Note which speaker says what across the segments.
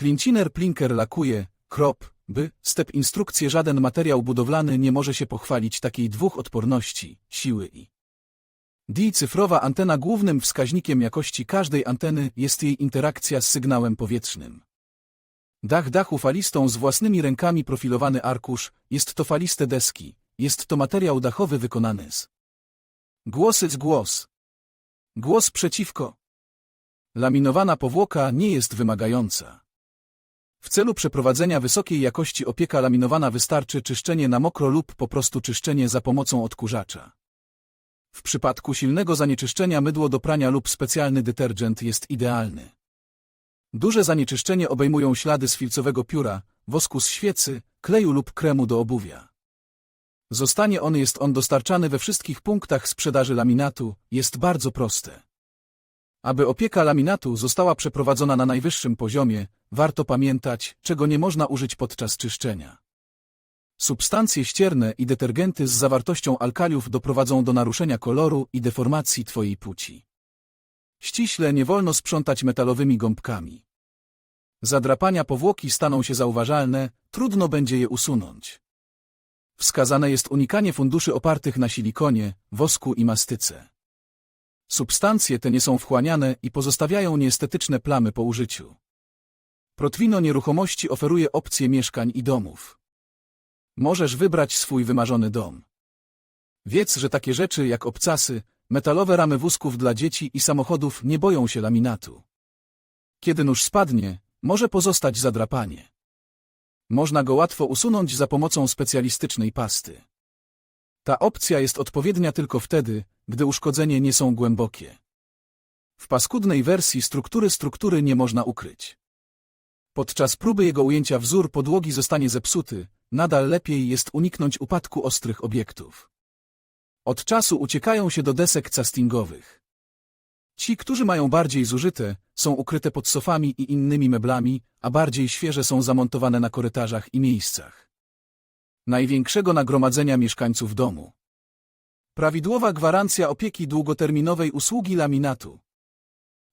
Speaker 1: Klinciner Plinker lakuje, krop, by, step instrukcje żaden materiał budowlany nie może się pochwalić takiej dwóch odporności, siły i D. Cyfrowa antena głównym wskaźnikiem jakości każdej anteny jest jej interakcja z sygnałem powietrznym. Dach dachu falistą z własnymi rękami profilowany arkusz, jest to faliste deski, jest to materiał dachowy wykonany z głosy z głos. Głos przeciwko. Laminowana powłoka nie jest wymagająca. W celu przeprowadzenia wysokiej jakości opieka laminowana wystarczy czyszczenie na mokro lub po prostu czyszczenie za pomocą odkurzacza. W przypadku silnego zanieczyszczenia mydło do prania lub specjalny detergent jest idealny. Duże zanieczyszczenie obejmują ślady z filcowego pióra, wosku z świecy, kleju lub kremu do obuwia. Zostanie on jest on dostarczany we wszystkich punktach sprzedaży laminatu, jest bardzo proste. Aby opieka laminatu została przeprowadzona na najwyższym poziomie, warto pamiętać, czego nie można użyć podczas czyszczenia. Substancje ścierne i detergenty z zawartością alkaliów doprowadzą do naruszenia koloru i deformacji Twojej płci. Ściśle nie wolno sprzątać metalowymi gąbkami. Zadrapania powłoki staną się zauważalne, trudno będzie je usunąć. Wskazane jest unikanie funduszy opartych na silikonie, wosku i mastyce. Substancje te nie są wchłaniane i pozostawiają nieestetyczne plamy po użyciu. Protwino Nieruchomości oferuje opcje mieszkań i domów. Możesz wybrać swój wymarzony dom. Wiedz, że takie rzeczy jak obcasy, metalowe ramy wózków dla dzieci i samochodów nie boją się laminatu. Kiedy nóż spadnie, może pozostać zadrapanie. Można go łatwo usunąć za pomocą specjalistycznej pasty. Ta opcja jest odpowiednia tylko wtedy, gdy uszkodzenie nie są głębokie. W paskudnej wersji struktury struktury nie można ukryć. Podczas próby jego ujęcia wzór podłogi zostanie zepsuty, nadal lepiej jest uniknąć upadku ostrych obiektów. Od czasu uciekają się do desek castingowych. Ci, którzy mają bardziej zużyte, są ukryte pod sofami i innymi meblami, a bardziej świeże są zamontowane na korytarzach i miejscach największego nagromadzenia mieszkańców domu. Prawidłowa gwarancja opieki długoterminowej usługi laminatu.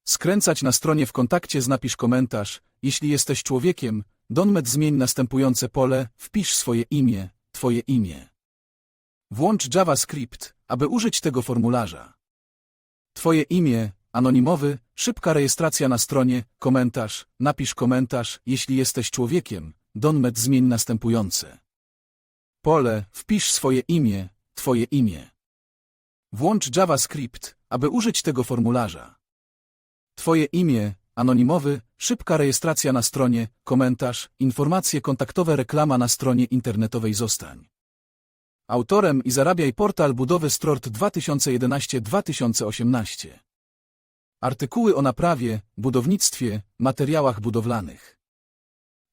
Speaker 1: Skręcać na stronie w kontakcie napisz komentarz, jeśli jesteś człowiekiem, Donmet zmień następujące pole, wpisz swoje imię, twoje imię. Włącz JavaScript, aby użyć tego formularza. Twoje imię, anonimowy, szybka rejestracja na stronie, komentarz, napisz komentarz, jeśli jesteś człowiekiem, Donmet zmień następujące. Pole, wpisz swoje imię, twoje imię. Włącz JavaScript, aby użyć tego formularza. Twoje imię, anonimowy, szybka rejestracja na stronie, komentarz, informacje kontaktowe reklama na stronie internetowej zostań. Autorem i zarabiaj portal budowy Strort 2011-2018. Artykuły o naprawie, budownictwie, materiałach budowlanych.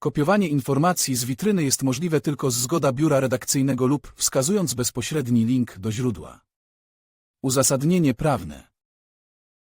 Speaker 1: Kopiowanie informacji z witryny jest możliwe tylko z zgoda biura redakcyjnego lub wskazując bezpośredni link do źródła. Uzasadnienie prawne